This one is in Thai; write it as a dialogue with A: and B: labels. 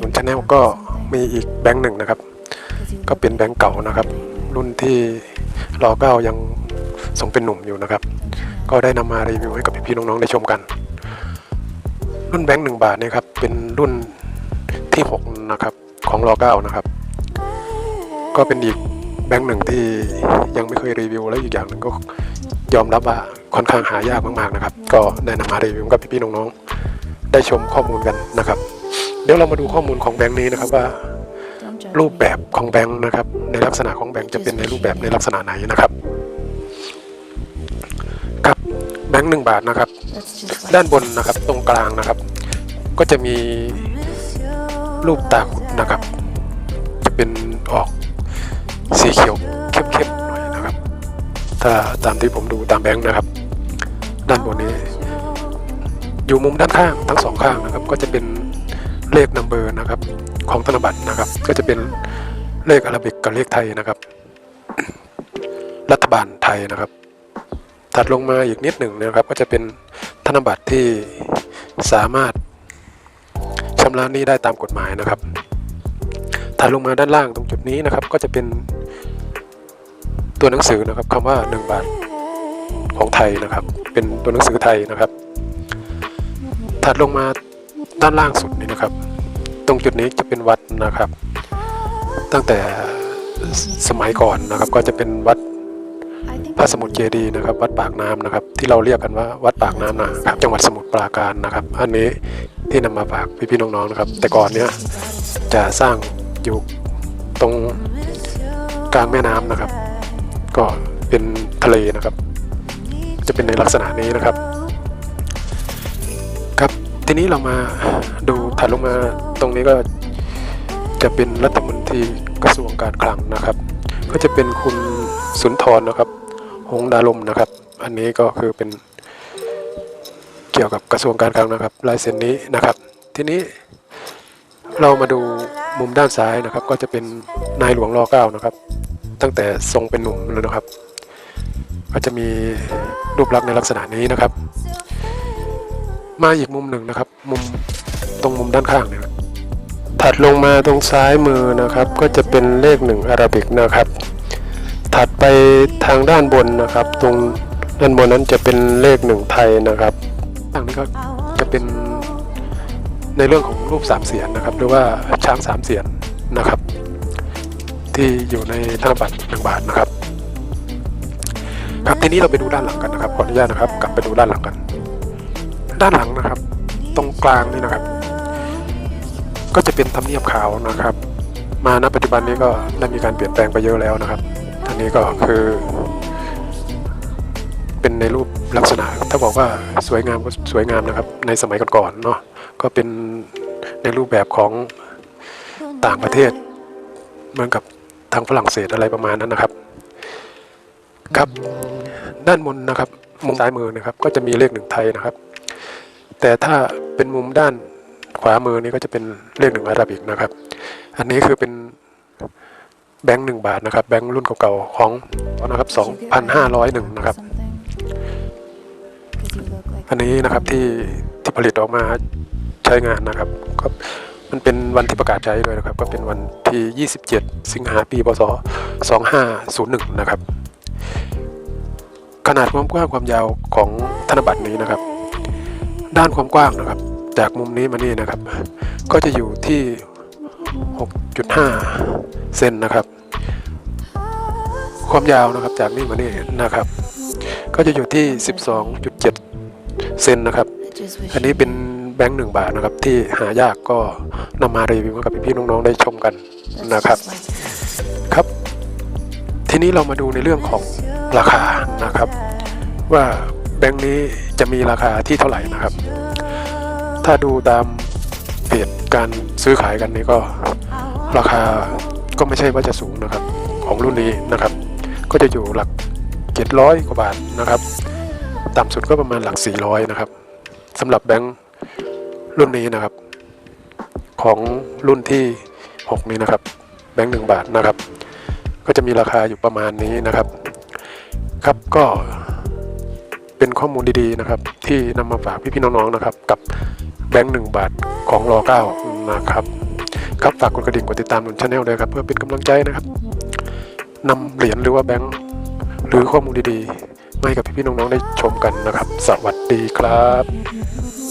A: หนุนชาแนลก็มีอีกแบงค์หนึ่งนะครับ ก็เป็นแบงค์เก่านะครับ รุ่นที่รอเก้ายังทรงเป็นหนุ่มอยู่นะครับ ก็ได้นำมารีวิวให้กับพี่ๆน้องๆได้ชมกัน รุ่นแบงค์หนึ่งบาทเนี่ยครับ เป็นรุ่นที่หกนะครับของรอเก้านะครับ ก็เป็นอีกแบงค์หนึ่งที่ยังไม่เคยรีวิว และอีกอย่างหนึ่งก็ยอมรับว่าค่อนข้างหายากมากๆนะครับ ก็ได้นำมารีวิวกับพี่ๆน้องๆได้ชมข้อมูลกันนะครับ เดี๋ยวเรามาดูข้อมูลของแบงค์นี้นะครับว่า รูปแบบของแบงค์นะครับ ในลักษณะของแบงค์จะเป็นในรูปแบบในลักษณะไหนนะครับครับแบงค์หนึ่งบาทนะครับ ด้านบนนะครับตรงกลางนะครับ ก็จะมีรูปตาขุดนะครับ จะเป็นออกสีเขียวเข้มๆหน่อยนะครับ ถ้าตามที่ผมดูตามแบงค์นะครับ ด้านบนนี้ อยู่มุมด้านข้างทั้งสองข้างนะครับ ก็จะเป็น เลขนัมเบอร์นะครับของธนบัตรนะครับ ก็จะเป็นเลขอาราบิกกับเลขไทยนะครับ รัฐบาลไทยนะครับ ถัดลงมาอีกนิดหนึ่งนะครับ ก็จะเป็นธนบัตรที่สามารถชำระหนี้ได้ตามกฎหมายนะครับถัดลงมาด้านล่างตรงจุดนี้นะครับ ก็จะเป็นตัวหนังสือนะครับคำว่า 1 บาทของไทยนะครับ เป็นตัวหนังสือไทยนะครับ ถัดลงมาด้านล่างสุดนี่นะครับ ตรงจุดนี้จะเป็นวัดนะครับ ตั้งแต่สมัยก่อนนะครับ ก็จะเป็นวัดพระสมุทรเจดีย์นะครับ วัดปากน้ำนะครับ ที่เราเรียกกันว่าวัดปากน้ำนะครับจังหวัดสมุทรปราการนะครับ อันนี้ที่นำมาฝากพี่ๆน้องๆนะครับ แต่ก่อนเนี้ยจะสร้างอยู่ตรงกลางแม่น้ำนะครับ ก็เป็นทะเลนะครับ จะเป็นในลักษณะนี้นะครับ ครับทีนี้เรามาดูถัดลงมา ตรงนี้ก็จะเป็นรัฐมนตรีกระทรวงการคลังนะครับ ก็จะเป็นคุณสุนทรนะครับ หงดาลมนะครับ อันนี้ก็คือเป็นเกี่ยวกับกระทรวงการคลังนะครับลายเซ็นนี้นะครับ ทีนี้เรามาดูมุมด้านซ้ายนะครับ ก็จะเป็นนายหลวงรอเก้านะครับ ตั้งแต่ทรงเป็นหนุ่มเลยนะครับ ก็จะมีรูปลักษณ์ในลักษณะนี้นะครับ มาอีกมุมหนึ่งนะครับ มุมตรงมุมด้านข้างเนี่ย ถัดลงมาตรงซ้ายมือนะครับ ก็จะเป็นเลขหนึ่งอาราบิกนะครับ ถัดไปทางด้านบนนะครับ ตรงด้านบนนั้นจะเป็นเลขหนึ่งไทยนะครับทางนี้ก็จะเป็นในเรื่องของรูปสามเสียนนะครับ หรือว่าช้างสามเสียนนะครับ ที่อยู่ในธนบัตรหนึ่งบาทนะครับ ครับทีนี้เราไปดูด้านหลังกันนะครับขออนุญาตนะครับ กลับไปดูด้านหลังกัน ด้านหลังนะครับ ตรงกลางนี่นะครับ ก็จะเป็นทำเนียบขาวนะครับ มาณปัจจุบันนี้ก็ได้มีการเปลี่ยนแปลงไปเยอะแล้วนะครับอันนี้ก็คือ เป็นในรูปลักษณะ ถ้าบอกว่าสวยงามก็สวยงามนะครับ ในสมัยก่อนๆเนาะก็เป็นในรูปแบบของต่างประเทศ เหมือนกับทางฝรั่งเศสอะไรประมาณนั้นนะครับ ครับด้านบนนะครับ มุมซ้ายมือนะครับ ก็จะมีเลขหนึ่งไทยนะครับ แต่ถ้าเป็นมุมด้าน ขวามือนี่ก็จะเป็นเลขหนึ่งอาราบิกนะครับ อันนี้คือเป็นแบงค์หนึ่งบาทนะครับ แบงค์รุ่นเก่าๆของนะครับสองพันห้าร้อยหนึ่งนะครับ อันนี้นะครับที่ที่ผลิตออกมาใช้งานนะครับก็มันเป็นวันที่ประกาศใช้ด้วยนะครับ ก็เป็นวันที่ 27 สิงหาปีพศ2501 นะครับ ขนาดความกว้างความยาวของธนบัตรนี้นะครับ ด้านความกว้างนะครับ จากมุมนี้มานี่นะครับ ก็จะอยู่ที่ 6.5 เซนนะครับ ความยาวนะครับจากนี่มานี่นะครับ ก็จะอยู่ที่ 12.7 เซนนะครับ อันนี้เป็นแบงค์หนึ่งบาทนะครับ ที่หายากก็นำมารีวิวให้กับพี่ๆน้องๆได้ชมกันนะครับครับ ทีนี้เรามาดูในเรื่องของราคานะครับ ว่าแบงค์นี้จะมีราคาที่เท่าไหร่นะครับ ถ้าดูตามเพจการซื้อขายกันนี่ก็ราคาก็ไม่ใช่ว่าจะสูงนะครับ ของรุ่นนี้นะครับ ก็จะอยู่หลัก 700 กว่าบาทนะครับ ต่ำสุดก็ประมาณหลัก 400 นะครับสำหรับแบงค์รุ่นนี้นะครับ ของรุ่นที่ 6 นี้นะครับ แบงค์หนึ่งบาทนะครับ ก็จะมีราคาอยู่ประมาณนี้นะครับ ครับก็เป็นข้อมูลดีๆนะครับ ที่นำมาฝากพี่ๆน้องๆนะครับ กับ แบงค์หนึ่งบาทของรอเก้านะครับ ครับฝากกดกระดิ่งกดติดตามหนุนชาแนลด้วยครับ เพื่อเป็นกำลังใจนะครับนำเหรียญหรือว่าแบงค์หรือข้อมูลดีๆมาให้กับพี่ๆน้องๆได้ชมกันนะครับ สวัสดีครับ